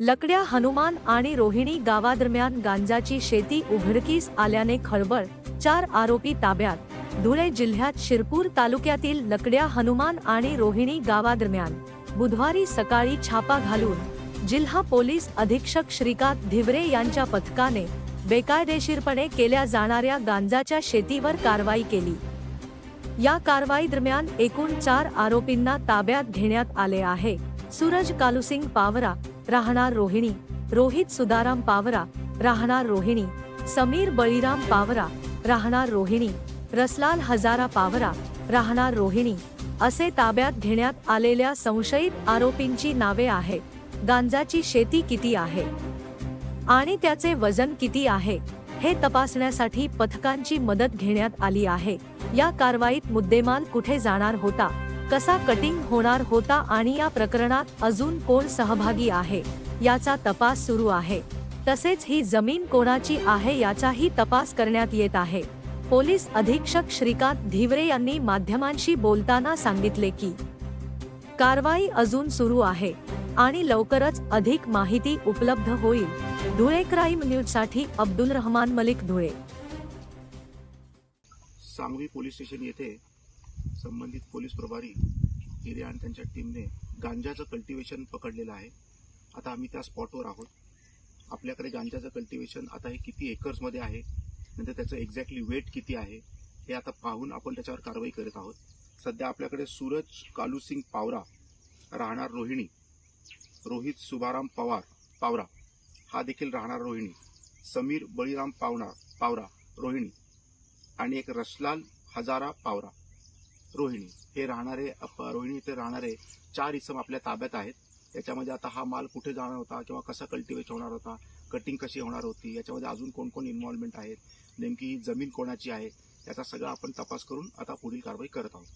लकड्या हनुमान आणि रोहिणी गावादरम्यान गांजाची शेती उघडकीस आल्याने खळबळ चार आरोपी ताब्यात. धुळे जिल्ह्यात शिरपूर तालुक्यातील लकड्या हनुमान आणि रोहिणी गावादरम्यान बुधवारी सकाळी छापा घालून जिल्हा पोलीस अधीक्षक श्रीकांत धिवरे यांच्या पथकाने बेकायदेशीरपणे केल्या जाणाऱ्या गांजाच्या शेतीवर कारवाई केली. या कारवाई दरम्यान एकूण चार आरोपींना ताब्यात घेण्यात आले आहे. सूरज कालुसिंग पावरा राहणार रोहिणी रोहित सुदाराम पावरा राहणार रोहिणी समीर बळीराम पावरा राहणार रोहिणी रसलाल हजारा पावरा राहणार रोहिणी असे ताब्यात घेण्यात आलेल्या संशयित आरोपींची नावे आहेत. गांजाची शेती किती आहे? आणि त्याचे वजन किती आहे? हे तपासण्यासाठी पथकांची मदत घेण्यात आली आहे. या कारवाईत मुद्देमाल कुठे जाणार होता? कसा कटिंग होणार होता आणि या प्रकरणात अजून कोण सहभागी आहे याचा तपास सुरू आहे. तसेच ही जमीन कोणाची आहे याचाही तपास करण्यात येत आहे. पोलीस अधीक्षक श्रीकांत धिवरे यांनी माध्यमांशी बोलताना सांगितले की कारवाई अजून सुरू आहे आणि लवकरच अधिक माहिती उपलब्ध होईल. धुळे क्राईम न्यूजसाठी अब्दुल रहमान मलिक धुळे. सांगवी पोलीस स्टेशन येथे संबंधित पोलीस प्रभारी हिरे आणि त्यांच्या टीमने गांजाचं कल्टिवेशन पकडलेलं आहे. आता आम्ही त्या स्पॉटवर आहोत. आपल्याकडे गांजाचं कल्टिवेशन आता हे किती एकर्समध्ये आहे? नंतर त्याचं एक्झॅक्टली वेट किती आहे? हे आता पाहून आपण त्याच्यावर कारवाई करत आहोत. सध्या आपल्याकडे सूरज कालूसिंग पावरा राहणार रोहिणी रोहित सुभाराम पवार पावरा हा देखील राहणार रोहिणी समीर बळीराम पावना पावरा रोहिणी आणि एक रसलाल हजारा पावरा. रोहिणी. हे राहणारे अप- रोहिणी इथे राहणारे चार इसम आपल्या ताब्यात आहेत. याच्यामध्ये आता हा माल कुठे जाणार होता किंवा कसा कल्टिवेट होणार होता कटिंग कशी होणार होती याच्यामध्ये अजून कोण कोण इन्व्हॉल्वमेंट आहेत नेमकी ही जमीन कोणाची आहे याचा सगळा आपण तपास करून आता पुढील कारवाई करत आहोत.